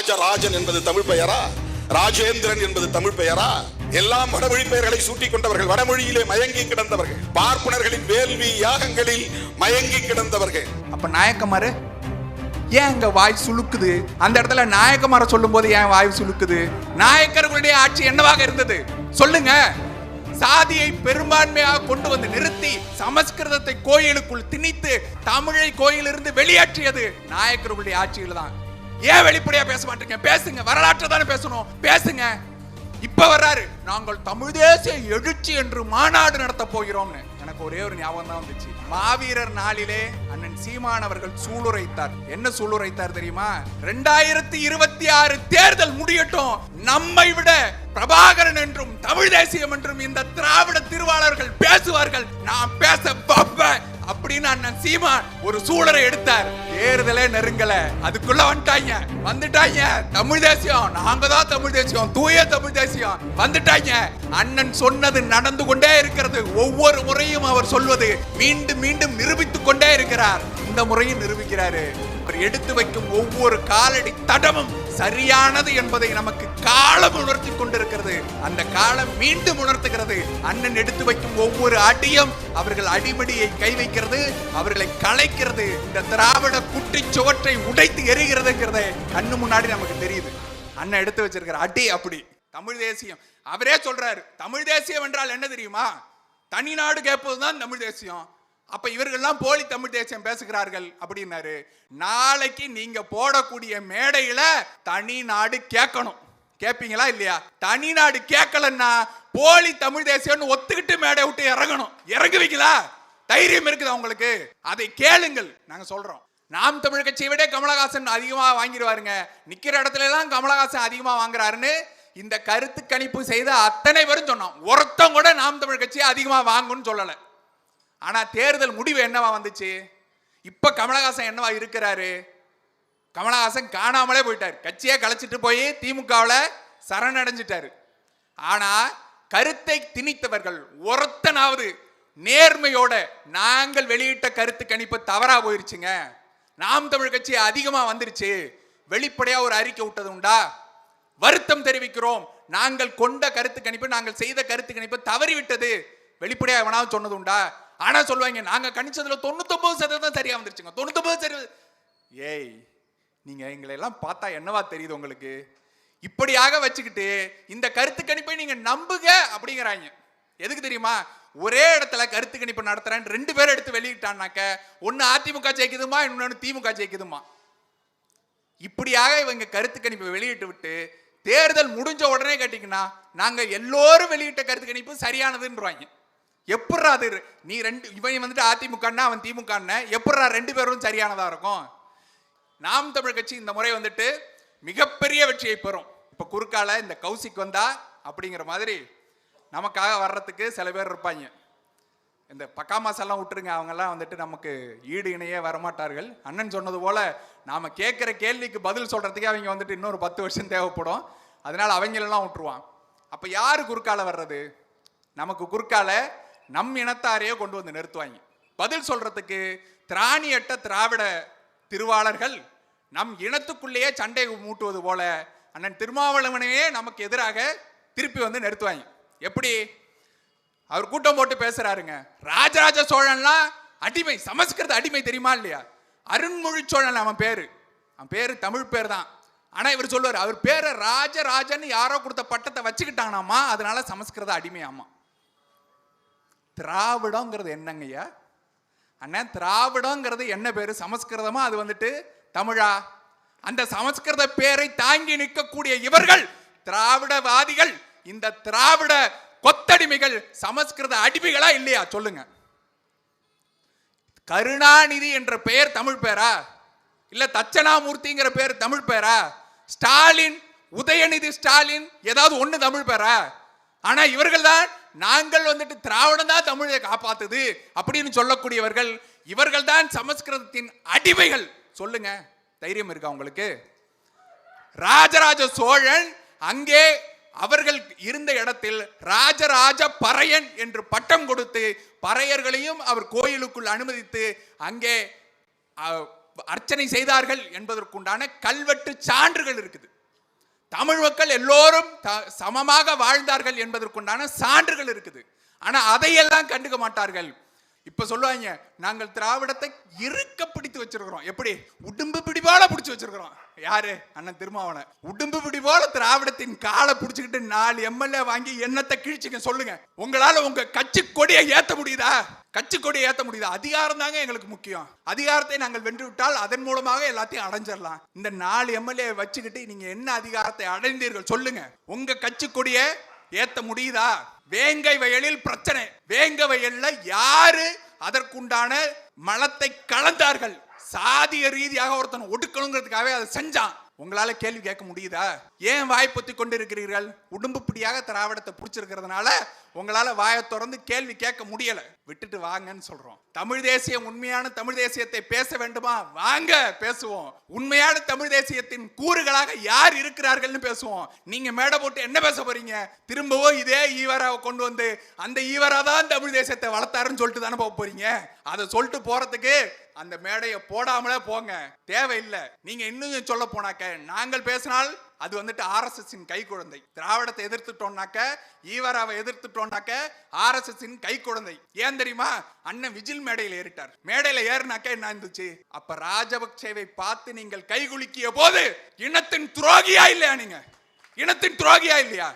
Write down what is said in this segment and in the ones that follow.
ராஜராஜன் என்பது தமிழ் பெயரா? ராஜேந்திரன் என்பது தமிழ் பெயரா? எல்லாம் வடமொழி பெயர்களை சூட்டிக் கொண்டவர்கள் வடமொழியிலே மயங்கி கிடந்தவர்கள். பார்ப்பனர்களின் வேள்வி யாகங்களில் மயங்கி கிடந்தவர்கள். அப்ப நாயக்கமாரு ஏன் அங்க வாய் சுழுக்குது அந்த இடத்துல நாயக்கமார சொல்லும் போது ஏன் வாய் சுழுக்குது நாயக்கர்களுடைய ஆட்சி என்னவாக இருந்தது? சொல்லுங்க. சாதியை பெரும்பான்மையாக கொண்டு வந்து நிறுத்தி சமஸ்கிருதத்தை கோயிலுக்குள் திணித்து தமிழை கோயிலிருந்து வெளியேற்றியது நாயக்கர்களுடைய ஆட்சியில் தான் ஏன் வெளிப்படையா பேச மாட்டீங்க? பேசுங்க வரலாற்றை தானே பேசணும். பேசுங்க. இப்ப வர்றாரு. நாங்கள் தமிழ் தேசிய எழுச்சி என்று மாநாடு நடத்த போகிறோம்னு. எனக்கு ஒரே ஒரு ஞாபகம் தான் வந்துச்சு. மாவீரர் நாளிலே அண்ணன் சீமான் அவர்கள் சூளுரைத்தார். என்ன சூளுரைத்தார் தெரியுமா? ரெண்டாயிரத்தி இருபத்தி ஆறு தேர்தல் முடியட்டும். நம்மை விட பிரபாகரன் என்றும் தமிழ் தேசியம் என்றும் இந்த திராவிட திருவாளர்கள் பேசுவார்கள். நான் பேச வைப்பேன் அப்படின்னு அண்ணன் சீமான் ஒரு சூழலை எடுத்தார். தேர்தலே நெருங்கல. அதுக்குள்ள வந்துட்டாங்க வந்துட்டாங்க தமிழ் தேசியம். நாங்க தான் தமிழ் தேசியம். தூய தமிழ் தேசியம். வந்துட்டாங்க அண்ணன் சொன்னது நடந்து கொண்டே இருக்கிறது. ஒவ்வொரு முறையும் அவர் சொல்வது. மீண்டும் மீண்டும் நிரூபித்துக் கொண்டே இருக்கிறார். இந்த முறையும் நிரூபிக்கிறாரு. அவர் எடுத்து வைக்கும் ஒவ்வொரு காலடி தடமும் சரியானது என்பதை நமக்கு காலம் உணர்த்தி கொண்டிருக்கிறது. அந்த காலம் மீண்டும் உணர்த்துகிறது. அண்ணன் எடுத்து வைக்கும் ஒவ்வொரு அடியும் அவர்கள் அடிமடியை கை வைக்கிறது அவர்களை கலைக்கிறது இந்த திராவிட குட்டி சுவற்றை உடைத்து எரிகிறதுங்கிறத கண்ணு முன்னாடி நமக்கு தெரியுது. அண்ணன் எடுத்து வச்சிருக்கிற அடி அப்படி. தமிழ் தேசியம். அவரே சொல்றாரு தமிழ் தேசியம் என்றால் என்ன தெரியுமா? தனிநாடு கேட்பதுதான் தமிழ் தேசியம். அப்ப இவர்கள்லாம் போலி தமிழ் தேசியம் பேசுகிறார்கள் அப்படின்னாரு. நாளைக்கு நீங்க போடக்கூடிய மேடையில தனி நாடு கேட்கணும். கேட்பீங்களா இல்லையா? தனி நாடு கேட்கலன்னா போலி தமிழ் தேசியம்னு ஒத்துக்கிட்டு மேடை விட்டு இறங்கணும். இறங்குவீங்களா? தைரியம் இருக்குதா உங்களுக்கு? அதை கேளுங்கள். நாங்க சொல்றோம். நாம் தமிழ் கட்சியை விட கமலஹாசன் அதிகமாக வாங்கிடுவாருங்க. நிக்கிற இடத்துல எல்லாம் கமலஹாசன் அதிகமாக வாங்குறாருன்னு இந்த கருத்து கணிப்பு செய்த அத்தனை பேரும் சொன்னோம். ஒருத்தம் கூட நாம் தமிழ் கட்சியை அதிகமாக வாங்குன்னு சொல்லலை. ஆனால் தேர்தல் முடிவு என்னவா வந்துச்சு? இப்போ கமலஹாசன் என்னவா இருக்கிறாரு? கமலஹாசன் காணாமலே போயிட்டார். கட்சியே கலைச்சிட்டு போய் திமுகவில் சரணடைஞ்சிட்டாரு. ஆனால் கருத்தை திணித்தவர்கள் ஒருத்தனாவது நேர்மையோட நாங்கள் வெளியிட்ட கருத்து கணிப்பு தவறா போயிருச்சுங்க. நாம் தமிழ் கட்சி அதிகமாக வந்துருச்சு. வெளிப்படையாக ஒரு அறிக்கை விட்டது உண்டா? வருத்தம் தெரிவிக்கிறோம். நாங்கள் கொண்ட கருத்து கணிப்பு நாங்கள் செய்த கருத்து கணிப்பு தவறிவிட்டது. வெளிப்படையாக எவனாவது சொன்னது உண்டா? ஆனால் சொல்லுவாங்க நாங்கள் கணிச்சதில் தொண்ணூத்தொம்பது சதவீதம் சரியாக வந்துருச்சுங்க. தொண்ணூத்தொம்பது சதவீதம் ஏய் நீங்கள் எங்களை எல்லாம் பார்த்தா என்னவா தெரியுது உங்களுக்கு? இப்படியாக வச்சுக்கிட்டு இந்த கருத்து கணிப்பை நீங்கள் நம்புக அப்படிங்கிறாங்க. எதுக்கு தெரியுமா? ஒரே இடத்துல கருத்து கணிப்பு நடத்துறேன் ரெண்டு பேரும் எடுத்து வெளியிட்டான்னாக்க ஒன்று அதிமுக ஜெயிக்குதுமா இன்னொன்று திமுக ஜெயிக்குதுமா? இப்படியாக இவங்க கருத்து கணிப்பை வெளியிட்டு விட்டு தேர்தல் முடிஞ்ச உடனே கேட்டிங்கன்னா நாங்கள் எல்லோரும் வெளியிட்ட கருத்து கணிப்பு சரியானதுன்றாங்க. எப்பட்றா அது? நீ ரெண்டு இவன் வந்துட்டு அதிமுகன்னா அவன் திமுகன்னு எப்பட்றா ரெண்டு பேரும் சரியானதாக இருக்கும்? நாம் தமிழ் கட்சி இந்த முறை வந்துட்டு மிகப்பெரிய வெற்றியை பெறும். இப்போ குறுக்கால இந்த கௌசிக் வந்தா அப்படிங்கிற மாதிரி நமக்காக வர்றதுக்கு சில பேர் இருப்பாங்க. இந்த பக்கா எல்லாம் விட்டுருங்க அவங்கெல்லாம் வந்துட்டு நமக்கு ஈடு இணையே வரமாட்டார்கள். அண்ணன் சொன்னது போல் நாம் கேட்குற கேள்விக்கு பதில் சொல்கிறதுக்கே அவங்க வந்துட்டு இன்னொரு பத்து வருஷம் தேவைப்படும். அதனால் அவங்களெல்லாம் விட்டுருவான். அப்போ யார் குறுக்கால வர்றது? நமக்கு குறுக்கால நம் இனத்தாரையே கொண்டு வந்து நிறுத்துவாங்க. பதில் சொல்றதுக்கு திராணியட்ட திராவிட திருவாளர்கள் நம் இனத்துக்குள்ளேயே சண்டை மூட்டுவது போல அண்ணன் திருமாவளவனையே நமக்கு எதிராக திருப்பி வந்து நிறுத்துவாங்க. எப்படி? அவர் கூட்டம் போட்டு பேசுறாருங்க. ராஜராஜ சோழன்லாம் அடிமை சமஸ்கிருத அடிமை தெரியுமா இல்லையா? அருண்மொழி சோழன் அவன் பேரு. அவன் பேரு தமிழ் பேர் தான் ஆனா இவர் சொல்லுவார் அவர் பேரை ராஜராஜன் யாரோ கொடுத்த பட்டத்தை வச்சுக்கிட்டானாமா? அதனால சமஸ்கிருத அடிமையாமா. திராவிடங்கிறது என்னங்கய்யா? அண்ணன் திராவிடங்கிறது என்ன பேர்? சமஸ்கிருதமா? அது வந்துட்டு தமிழா? அந்த சமஸ்கிருத பேரை தாங்கி நிற்கக்கூடிய இவர்கள் திராவிடவாதிகள். இந்த திராவிட கொத்தடிமைகள் சமஸ்கிருத அடிமைகளா இல்லையா? சொல்லுங்க. கருணாநிதி என்ற பெயர் தமிழ் பேரா? இல்ல தட்சணாமூர்த்திங்கிற பேர் தமிழ் பேரா? ஸ்டாலின் உதயநிதி ஸ்டாலின் ஏதாவது ஒன்னு தமிழ் பேரா? ஆனா இவர்கள் தான் நாங்கள் வந்துட்டு திராவிடம் தான் தமிழை காப்பாத்துது அப்படின்னு சொல்லக்கூடியவர்கள் இவர்கள் தான் சமஸ்கிருதத்தின் அடிமைகள். சொல்லுங்க தைரியம் இருக்கா உங்களுக்கு? ராஜராஜ சோழன் அங்கே அவர்கள் இருந்த இடத்தில் ராஜராஜ பறையன் என்று பட்டம் கொடுத்து பறையர்களையும் அவர் கோயிலுக்குள் அனுமதித்து அங்கே அர்ச்சனை செய்தார்கள் என்பதற்குண்டான கல்வெட்டு சான்றுகள் இருக்குது. தமிழ் மக்கள் எல்லோரும் த- சமமாக வாழ்ந்தார்கள் என்பதற்குண்டான சான்றுகள் இருக்குது. ஆனால் அதையெல்லாம் கண்டுக்க மாட்டார்கள். இப்ப சொல்லுவாங்க நாங்கள் திராவிடத்தை இறுக்க பிடித்து வச்சிருக்கிறோம். எப்படி? உடும்பு பிடிபால பிடிச்சி பிடிச்சு வச்சிருக்கிறோம். யாரு? அண்ணன் திருமாவளவன். உடும்பு பிடிபால திராவிடத்தின் காலை பிடிச்சுக்கிட்டு நாலு எம்எல்ஏ வாங்கி என்னத்தை கிழிச்சுங்க சொல்லுங்க. உங்களால உங்க கட்சி கொடியை ஏத்த முடியுதா? கட்சி கொடியை ஏத்த முடியுதா? அதிகாரம் தாங்க எங்களுக்கு முக்கியம். அதிகாரத்தை நாங்கள் வென்று விட்டால் அதன் மூலமாக எல்லாத்தையும் அடைஞ்சிடலாம். இந்த நாலு எம்எல்ஏ வச்சுக்கிட்டு நீங்க என்ன அதிகாரத்தை அடைந்தீர்கள் சொல்லுங்க. உங்க கட்சி கொடியை ஏத்த முடியுதா? வேங்கை வயலில் பிரச்சனை. வேங்க வயல்ல யாரு அதற்குண்டான மலத்தை கலந்தார்கள்? சாதிய ரீதியாக ஒருத்தன் ஒடுக்கணுங்கிறதுக்காகவே அதை செஞ்சான். உங்களால கேள்வி கேட்க முடியுதா? ஏன் வாய் கொண்டு இருக்கிறீர்கள் பிடியாக திராவிடத்தை பிடிச்சிருக்கிறதுனால உங்களால வாயை திறந்து கேள்வி கேட்க முடியல. விட்டுட்டு வாங்கன்னு சொல்றோம். தமிழ் தேசியம் உண்மையான தமிழ் தேசியத்தை பேச வேண்டுமா? வாங்க பேசுவோம். உண்மையான தமிழ் தேசியத்தின் கூறுகளாக யார் இருக்கிறார்கள்னு பேசுவோம். நீங்க மேடை போட்டு என்ன பேச போறீங்க? திரும்பவும் இதே ஈவராவை கொண்டு வந்து அந்த ஈவரா தான் தமிழ் தேசியத்தை வளர்த்தாருன்னு சொல்லிட்டு தானே போக போறீங்க? அதை சொல்லிட்டு போறதுக்கு அந்த மேடையை போடாமலே போங்க. தேவையில்லை. நீங்க இன்னும் சொல்ல போனாக்க நாங்கள் பேசினால் அது வந்துட்டு ஆர்எஸ்எஸ்ஸின் கை குழந்தை. திராவிடத்தை எதிர்த்துட்டோம்னாக்க ஈவராவை எதிர்த்துட்டோம்னாக்க ஆர்எஸ்எஸ்ஸின் கை குழந்தை. ஏன் தெரியுமா? அண்ணன் விஜில் மேடையில் ஏறிட்டார். மேடையில் ஏறினாக்க என்ன இருந்துச்சு அப்ப ராஜபக்சேவை பார்த்து நீங்கள் கைகுலுக்கிய போது இனத்தின் துரோகியா இல்லையா நீங்க? இனத்தின் துரோகியா இல்லையா?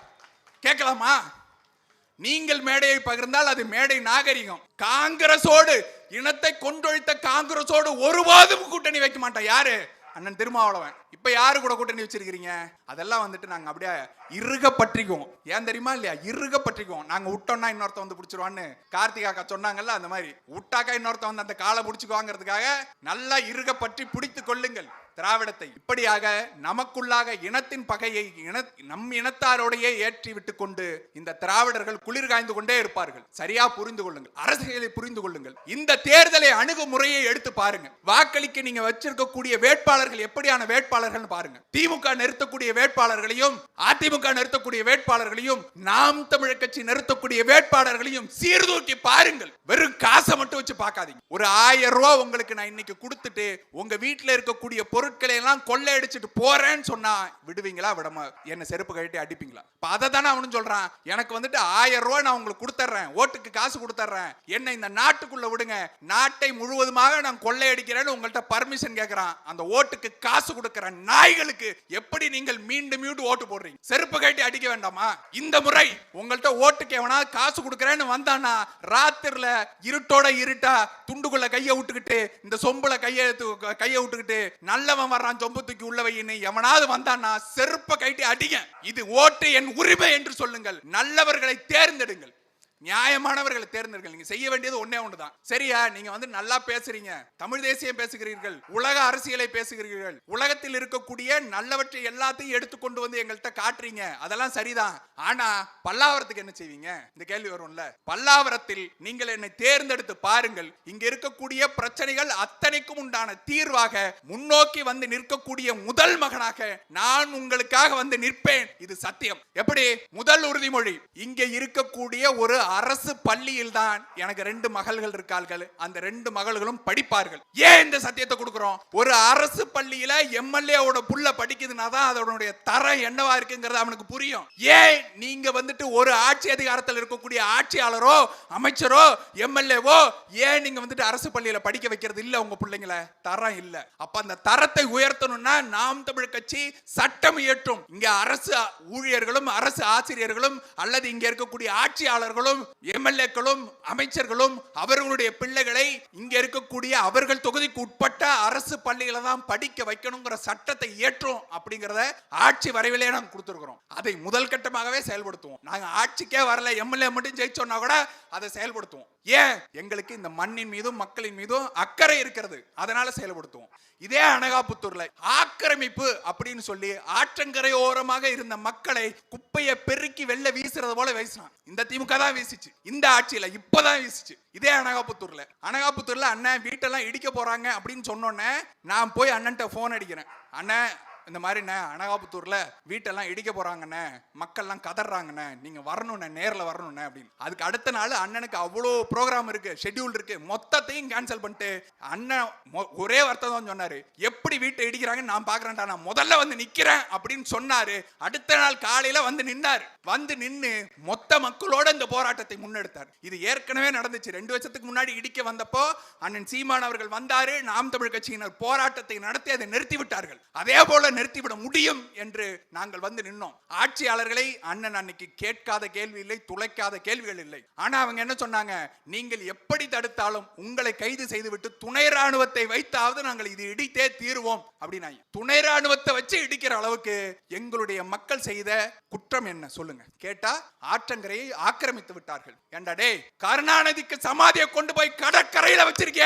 கேட்கலாமா? நீங்கள் மேடையை பகிர்ந்தால் அது மேடை நாகரிகம். காங்கிரஸோடு இனத்தை கொண்டொழித்த காங்கிரஸோடு ஒருபோதும் கூட்டணி வைக்க மாட்டான். யாரு? அண்ணன் திருமாவளவன். இப்ப யாரு கூட கூட்டணி வச்சிருக்கிறீங்க? அதெல்லாம் வந்துட்டு நாங்க அப்படியே இறுக பற்றிக்குவோம் ஏன் தெரியுமா இல்லையா? இறுக பற்றிக்குவோம் நாங்க விட்டோம்னா இன்னொருத்த வந்து பிடிச்சிருவான்னு கார்த்திகாக்கா சொன்னாங்கல்ல அந்த மாதிரி. விட்டாக்கா இன்னொருத்த வந்து அந்த காலை பிடிச்சிக்குவாங்கிறதுக்காக நல்லா இறுக பற்றி பிடித்து கொள்ளுங்கள். திராவிடத்தை இப்படியாக நமக்குள்ளாக இனத்தின் பகையை இன நம் இனத்தாரோடையே ஏற்றி விட்டு கொண்டு இந்த திராவிடர்கள் குளிர் காய்ந்து கொண்டே இருப்பார்கள். சரியா புரிந்து கொள்ளுங்கள். அரசியலை புரிந்து கொள்ளுங்கள். இந்த தேர்தலை அணுகுமுறையை எடுத்து பாருங்க. வாக்களிக்க நீங்க வச்சிருக்கக்கூடிய வேட்பாளர்கள் எப்படியான வேட்பாளர்கள் பாருங்க. திமுக நிறுத்தக்கூடிய வேட்பாளர்களையும் அதிமுக நிறுத்தக்கூடிய வேட்பாளர்களையும் நாம் தமிழர் கட்சி நிறுத்தக்கூடிய வேட்பாளர்களையும் சீர்தூக்கி பாருங்கள். வெறும் காசை மட்டும் வச்சு பார்க்காதீங்க. ஒரு ஆயிரம் ரூபாய் உங்களுக்கு நான் இன்னைக்கு கொடுத்துட்டு உங்க வீட்டில் இருக்கக்கூடிய பொருள் பொருட்களை எல்லாம் கொள்ளையடிச்சிட்டு போறேன்னு சொன்னா விடுவீங்களா? விடமா என்ன செருப்பு கட்டி அடிப்பீங்களா? இப்ப அதை தானே அவனு சொல்றான். எனக்கு வந்துட்டு ஆயிரம் ரூபாய் நான் உங்களுக்கு கொடுத்துட்றேன் ஓட்டுக்கு காசு கொடுத்துட்றேன் என்ன இந்த நாட்டுக்குள்ள விடுங்க. நாட்டை முழுவதுமாக நான் கொள்ளையடிக்கிறேன்னு உங்கள்ட்ட பர்மிஷன் கேட்கறான் அந்த ஓட்டுக்கு காசு கொடுக்கிற நாய்களுக்கு எப்படி நீங்கள் மீண்டும் மீண்டும் ஓட்டு போடுறீங்க? செருப்பு கட்டி அடிக்க வேண்டாமா? இந்த முறை உங்கள்ட்ட ஓட்டுக்கு எவனா காசு கொடுக்குறேன்னு வந்தானா ராத்திரில இருட்டோட இருட்டா துண்டுக்குள்ள கையை விட்டுக்கிட்டு இந்த சொம்புல கையை கையை விட்டுக்கிட்டு நல்ல நல்லவன் வர்றான் சொம்பு தூக்கி உள்ள எவனாவது வந்தான்னா செருப்ப கைட்டி அடிங்க. இது ஓட்டு என் உரிமை என்று சொல்லுங்கள். நல்லவர்களை தேர்ந்தெடுங்கள். நியாயமானவர்களை தேர்ந்தெடுங்கள். நீங்க செய்ய வேண்டியது ஒன்னே ஒண்ணுதான். சரியா? நீங்க வந்து நல்லா பேசுறீங்க. தமிழ் தேசியம் பேசுகிறீர்கள். உலக அரசியலை பேசுகிறீர்கள். உலகத்தில் இருக்கக்கூடிய நல்லவற்றை எல்லாத்தையும் எடுத்து கொண்டு வந்து எங்கள்கிட்ட காட்டுறீங்க. அதெல்லாம் சரிதான். ஆனா பல்லாவரத்துக்கு என்ன செய்வீங்க? இந்த கேள்வி வரும்ல. பல்லாவரத்தில் நீங்கள் என்னை தேர்ந்தெடுத்து பாருங்கள். இங்க இருக்கக்கூடிய பிரச்சனைகள் அத்தனைக்கும் உண்டான தீர்வாக முன்னோக்கி வந்து நிற்கக்கூடிய முதல் மகனாக நான் உங்களுக்காக வந்து நிற்பேன். இது சத்தியம். எப்படி? முதல் உறுதிமொழி. இங்க இருக்கக்கூடிய ஒரு அரசு பள்ளியில் தான் எனக்கு ரெண்டு மகள்கள் இருக்கார்கள் அந்த ரெண்டு மகள்களும் படிப்பார்கள். ஏன் இந்த சத்தியத்தை கொடுக்குறோம்? ஒரு அரசு பள்ளியில எம்எல்ஏவோட புள்ள படிக்குதுன்னா தான் அதனுடைய தரம் என்னவா இருக்குங்கிறது அவனுக்கு புரியும். ஏன் நீங்க வந்துட்டு ஒரு ஆட்சி அதிகாரத்தில் இருக்கக்கூடிய ஆட்சியாளரோ அமைச்சரோ எம்எல்ஏவோ ஏன் நீங்க வந்துட்டு அரசு பள்ளியில படிக்க வைக்கிறது இல்ல உங்க பிள்ளைங்கள? தரம் இல்ல. அப்ப அந்த தரத்தை உயர்த்தணும்னா நாம் தமிழ் கட்சி சட்டம் இயற்றும். இங்க அரசு ஊழியர்களும் அரசு ஆசிரியர்களும் அல்லது இங்க இருக்கக்கூடிய ஆட்சியாளர்களும் எம்எல்ஏக்களும் அமைச்சர்களும் அவர்களுடைய பிள்ளைகளை இங்க இருக்கக்கூடிய அவர்கள் தொகுதிக்கு உட்பட்ட அரசு பள்ளிகளை தான் படிக்க வைக்கணுங்கிற சட்டத்தை ஏற்றும் அப்படிங்கறத ஆட்சி வரைவிலே நாங்க கொடுத்துருக்கிறோம். அதை முதல் கட்டமாகவே செயல்படுத்துவோம். நாங்க ஆட்சிக்கே வரல எம்எல்ஏ மட்டும் ஜெயிச்சோம்னா கூட அதை செயல்படுத்துவோம். ஏன்? எங்களுக்கு இந்த மண்ணின் மீதும் மக்களின் மீதும் அக்கறை இருக்கிறது. அதனால செயல்படுத்துவோம். இதே அனகாபுத்தூர்ல ஆக்கிரமிப்பு அப்படின்னு சொல்லி ஆற்றங்கரை ஓரமாக இருந்த மக்களை குப்பையை பெருக்கி வெளில வீசுறது போல வீசினான் இந்த திமுக தான் வீசி வீசிச்சு இந்த ஆட்சியில இப்பதான் வீசிச்சு இதே அனகாபுத்தூர்ல. அனகாபுத்தூர்ல அண்ணன் வீட்டெல்லாம் இடிக்க போறாங்க அப்படின்னு சொன்னோன்னே நான் போய் அண்ணன்ட்ட போன் அடிக்கிறேன். அண்ணன் இந்த மாதிரிண்ணே அனகாபுத்தூர்ல வீட்டெல்லாம் இடிக்க போறாங்கண்ணே மக்கள்லாம் கதறாங்கண்ணே நீங்க வரணும்ண்ணே நேரில் வரணும்ண்ணே அப்படின்னு. அதுக்கு அடுத்த நாள் அண்ணனுக்கு அவ்வளோ ப்ரோக்ராம் இருக்கு ஷெட்யூல் இருக்கு மொத்தத்தையும் கேன்சல் பண்ணிட்டு அண்ணன் ஒரே வார்த்தை தான் சொன்னாரு. எப்படி வீட்டை இடிக்கிறாங்கன்னு நான் பாக்குறேன்டா நான் முதல்ல வந்து நிக்கிறேன் அப்படின்னு சொன்னாரு. அடுத்த நாள் காலையில வந்து நின்னாரு. வந்து நின்னு மொத்த மக்களோட இந்த போராட்டத்தை முன்னெடுத்தார். இது ஏற்கனவே நடந்துச்சு. ரெண்டு வருஷத்துக்கு முன்னாடி இடிக்க வந்தப்போ அண்ணன் சீமான் அவர்கள் வந்தாரு. நாம் தமிழ் கட்சியினர் போராட்டத்தை நடத்தி அதை நிறுத்தி விட்டார்கள். அதே போல நிறுத்திவிட முடியும் என்று நாங்கள் வந்து நின்னோம். ஆட்சியாளர்களை அண்ணன் அன்னைக்கு கேட்காத கேள்வி இல்லை துளைக்காத கேள்விகள் இல்லை. ஆனா அவங்க என்ன சொன்னாங்க? நீங்கள் எப்படி தடுத்தாலும் உங்களை கைது செய்துவிட்டு துணை ராணுவத்தை வைத்தாவது நாங்கள் இது இடித்தே தீருவோம் அப்படின்னா துணை ராணுவத்தை வச்சு இடிக்கிற அளவுக்கு எங்களுடைய மக்கள் செய்த குற்றம் என்ன? சொல்லுங்க. கேட்டா ஆற்றங்கரையை ஆக்கிரமித்து விட்டார்கள். ஏண்டா டேய் கருணாநிதிக்கு சமாதியை கொண்டு போய் கடற்கரையில வச்சிருக்க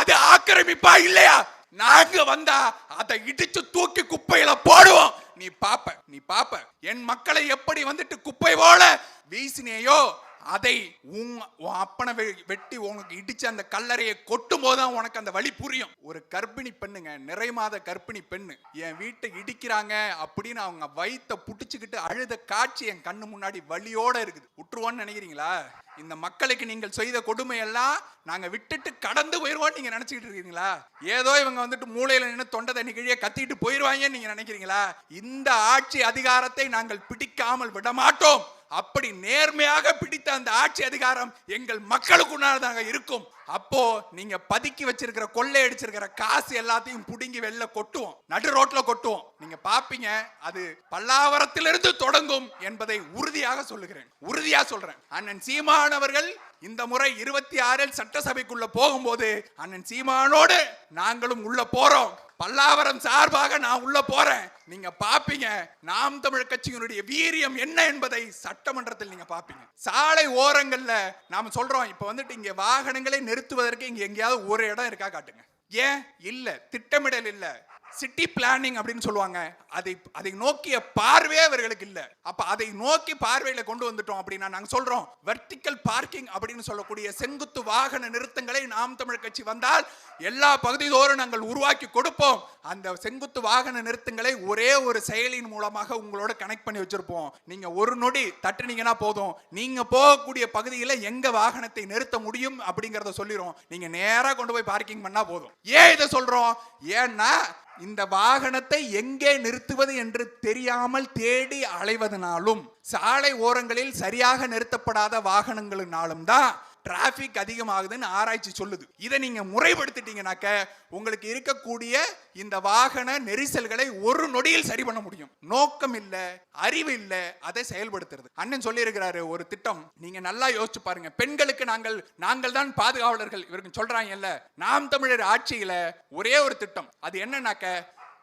அது ஆக்கிரமிப்பா இல்லையா? நாங்க வந்தா அதை இடிச்சு தூக்கி குப்பையில போடுவோம். நீ பாப்ப நீ பாப்ப. என் மக்களை எப்படி வந்துட்டு குப்பை போல வீசினேயோ அதை உன் உன் அப்பனை வெ- வெட்டி உனக்கு இடிச்சு அந்த கல்லறையை கொட்டும் போதுதான் உனக்கு அந்த வழி புரியும். ஒரு கர்ப்பிணி பெண்ணுங்க நிறை மாத கர்ப்பிணி பெண்ணு என் வீட்டை இடிக்கிறாங்க அப்படின்னு அவங்க வயிற்ற புடிச்சுக்கிட்டு அழுத காட்சி என் கண்ணு முன்னாடி வழியோட இருக்குது. விட்டுருவோன்னு நினைக்கிறீங்களா? இந்த மக்களுக்கு நீங்கள் செய்த கொடுமையெல்லாம் நாங்க விட்டுட்டு கடந்து போயிருவோம் நீங்க நினைச்சுக்கிட்டு இருக்கீங்களா? ஏதோ இவங்க வந்துட்டு மூளையில நின்று தொண்டை தண்ணி கீழே கத்திட்டு போயிருவாங்கன்னு நீங்க நினைக்கிறீங்களா? இந்த ஆட்சி அதிகாரத்தை நாங்கள் பிடிக்காமல் விட மாட்டோம் அப்படி நேர்மையாக பிடித்த அந்த ஆட்சி அதிகாரம் எங்கள் மக்களுக்குள்ளானதாக இருக்கும். அப்போ நீங்க பதுக்கி வச்சிருக்கிற கொள்ளை அடிச்சிருக்கிற காசு எல்லாத்தையும் புடுங்கி வெளில கொட்டுவோம். நடு ரோட்ல கொட்டுவோம். நீங்க பாப்பீங்க அது பல்லாவரத்திலிருந்து தொடங்கும் என்பதை உறுதியாக சொல்லுகிறேன். உறுதியா சொல்றேன். அண்ணன் சீமானவர்கள் இந்த முறை இருபத்தி ஆறில் சட்டசபைக்குள்ள போகும்போது அண்ணன் சீமானோடு நாங்களும் உள்ள போறோம். பல்லாவரம் சார்பாக நான் உள்ள போறேன். நீங்க பாப்பீங்க. நாம் தமிழ் கட்சியினுடைய வீரியம் என்ன என்பதை சட்டமன்றத்தில் நீங்க பாப்பீங்க. சாலை ஓரங்கள்ல நாம சொல்றோம். இப்ப வந்துட்டு இங்க வாகனங்களை நிறுத்துவதற்கு இங்க எங்கேயாவது ஒரு இடம் இருக்கா காட்டுங்க. ஏன்? இல்ல. திட்டமிடல் இல்ல. சிட்டி பிளானிங் அப்படின்னு சொல்லுவாங்க. அதை அதை நோக்கிய பார்வையே அவர்களுக்கு இல்ல. அப்ப அதை நோக்கி பார்வையில கொண்டு வந்துட்டோம் அப்படின்னா நாங்க சொல்றோம் வெர்டிக்கல் பார்க்கிங் அப்படின்னு சொல்லக்கூடிய செங்குத்து வாகன நிறுத்தங்களை நாம் தமிழ் கட்சி வந்தால் எல்லா பகுதிதோறும் நாங்கள் உருவாக்கி கொடுப்போம். அந்த செங்குத்து வாகன நிறுத்தங்களை ஒரே ஒரு செயலின் மூலமாக உங்களோட கனெக்ட் பண்ணி வச்சிருப்போம். நீங்க ஒரு நொடி தட்டுனீங்கன்னா போதும். நீங்க போகக்கூடிய பகுதியில எங்க வாகனத்தை நிறுத்த முடியும் அப்படிங்கறத சொல்லிடும் நீங்க நேரா கொண்டு போய் பார்க்கிங் பண்ணா போதும். ஏன் இதை சொல்றோம்? ஏன்னா இந்த வாகனத்தை எங்கே நிறுத்துவது என்று தெரியாமல் தேடி அலைவதனாலும் சாலை ஓரங்களில் சரியாக நிறுத்தப்படாத வாகனங்களினாலும் தான் டிராஃபிக் அதிகமாகுதுன்னு ஆராய்ச்சி சொல்லுது. இதை நீங்கள் முறைப்படுத்திட்டீங்கனாக்க உங்களுக்கு இருக்கக்கூடிய இந்த வாகன நெரிசல்களை ஒரு நொடியில் சரி பண்ண முடியும். நோக்கம் இல்லை அறிவு இல்லை அதை செயல்படுத்துறது. அண்ணன் சொல்லியிருக்கிறாரு ஒரு திட்டம். நீங்க நல்லா யோசிச்சு பாருங்க. பெண்களுக்கு நாங்கள் நாங்கள் தான் பாதுகாவலர்கள். இவருக்கு சொல்றாங்கல்ல நாம் தமிழர் ஆட்சியில ஒரே ஒரு திட்டம். அது என்னன்னாக்க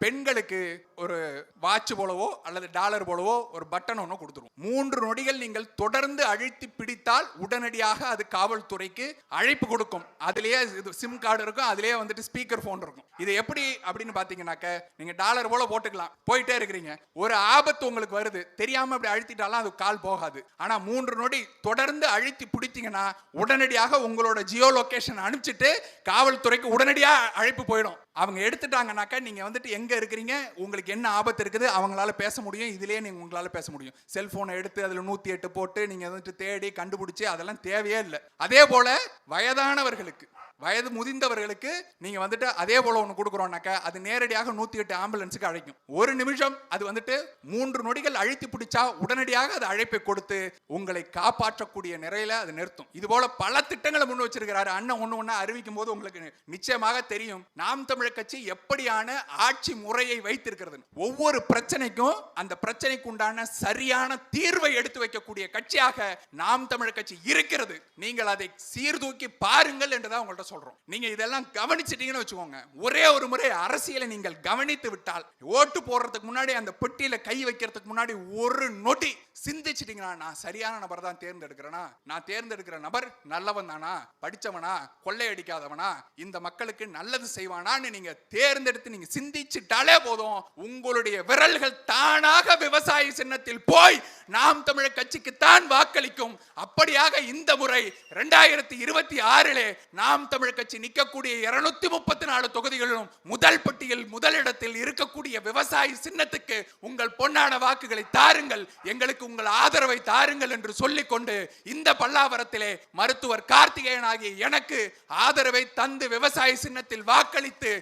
பெண்களுக்கு ஒரு வாட்ச் போலவோ அல்லது டாலர் போலவோ ஒரு பட்டன் ஒன்று கொடுத்துரும். மூன்று நொடிகள் நீங்கள் தொடர்ந்து அழுத்தி பிடித்தால் உடனடியாக அது காவல்துறைக்கு அழைப்பு கொடுக்கும். அதுலேயே இது சிம் கார்டு இருக்கும் அதுலேயே வந்துட்டு ஸ்பீக்கர் ஃபோன் இருக்கும். இது எப்படி அப்படின்னு பார்த்தீங்கன்னாக்க நீங்கள் டாலர் போல போட்டுக்கலாம். போயிட்டே இருக்கிறீங்க. ஒரு ஆபத்து உங்களுக்கு வருது. தெரியாமல் அப்படி அழுத்திட்டாலும் அது கால் போகாது. ஆனால் மூன்று நொடி தொடர்ந்து அழுத்தி பிடித்தீங்கன்னா உடனடியாக உங்களோட ஜியோ லொகேஷன் அனுப்பிச்சிட்டு காவல்துறைக்கு உடனடியாக அழைப்பு போயிடும். அவங்க எடுத்துட்டாங்கனாக்கா நீங்கள் வந்துட்டு எங்கே இருக்கிறீங்க? உங்களுக்கு என்ன ஆபத்து இருக்குது? அவங்களால பேச முடியும். இதுலேயே நீங்கள் உங்களால் பேச முடியும். செல்ஃபோனை எடுத்து அதில் நூற்றி எட்டு போட்டு நீங்கள் வந்துட்டு தேடி கண்டுபிடிச்சி அதெல்லாம் தேவையே இல்லை. அதே போல் வயதானவர்களுக்கு வயது முதிர்ந்தவர்களுக்கு நீங்க வந்துட்டு அதே போல ஒன்று கொடுக்குறோம்னாக்கா அது நேரடியாக நூத்தி எட்டு ஆம்புலன்ஸுக்கு அழைக்கும். ஒரு நிமிஷம் அது வந்துட்டு மூன்று நொடிகள் அழைத்து பிடிச்சா உடனடியாக அது அழைப்பை கொடுத்து உங்களை காப்பாற்றக்கூடிய நிறையில அது நிறுத்தும். இது போல பல திட்டங்களை முன் வச்சிருக்கிறாரு. அண்ணன் ஒண்ணு ஒன்றா அறிவிக்கும் போது உங்களுக்கு நிச்சயமாக தெரியும். நாம் தமிழர் கட்சி எப்படியான ஆட்சி முறையை வைத்திருக்கிறது ஒவ்வொரு பிரச்சனைக்கும் அந்த பிரச்சனைக்கு உண்டான சரியான தீர்வை எடுத்து வைக்கக்கூடிய கட்சியாக நாம் தமிழர் கட்சி இருக்கிறது. நீங்கள் அதை சீர்தூக்கி பாருங்கள் என்றுதான் உங்கள்கிட்ட சொல்றோம். நீங்க இதெல்லாம் கவனிச்சிட்டீங்கன்னு வச்சுக்கோங்க. ஒரே ஒரு முறை அரசியலை நீங்கள் கவனித்து விட்டால் ஓட்டு போடுறதுக்கு முன்னாடி அந்த பெட்டியில கை வைக்கிறதுக்கு முன்னாடி ஒரு நொடி சிந்திச்சிட்டீங்கன்னா நான் சரியான நபர் தான் தேர்ந்தெடுக்கிறேனா? நான் தேர்ந்தெடுக்கிற நபர் நல்லவன் தானா? படிச்சவனா? கொள்ளையடிக்காதவனா? இந்த மக்களுக்கு நல்லது செய்வானான்னு நீங்க தேர்ந்தெடுத்து நீங்க சிந்திச்சிட்டாலே போதும். உங்களுடைய விரல்கள் தானாக விவசாய சின்னத்தில் போய் நாம் தமிழர் கட்சிக்குத்தான் வாக்களிக்கும். அப்படியாக இந்த முறை இரண்டாயிரத்தி இருபத்தி ஆறிலே நாம் தமிழ் கட்சி நிற்கக்கூடிய இருநூத்தி முப்பத்தி நாலு தொகுதிகளிலும் முதல் பட்டியல் முதலிடத்தில் இருக்கக்கூடிய விவசாயி சின்னத்துக்கு உங்கள் பொன்னான வாக்குகளை தாருங்கள் எங்களுக்கு உங்கள் ஆதரவை தாருங்கள் என்று சொல்லிக்கொண்டு இந்த பல்லாவரத்திலே மருத்துவர் கார்த்திகேயன் ஆகிய எனக்கு ஆதரவை தந்து விவசாய சின்னத்தில் வாக்களித்து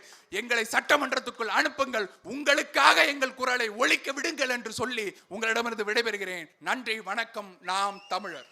எங்களை சட்டமன்றத்துக்குள் அனுப்புங்கள் உங்களுக்காக எங்கள் குரலை ஒழிக்க விடுங்கள் என்று சொல்லி உங்களிடமிருந்து விடைபெறுகிறேன். நன்றி வணக்கம். நாம் தமிழர்.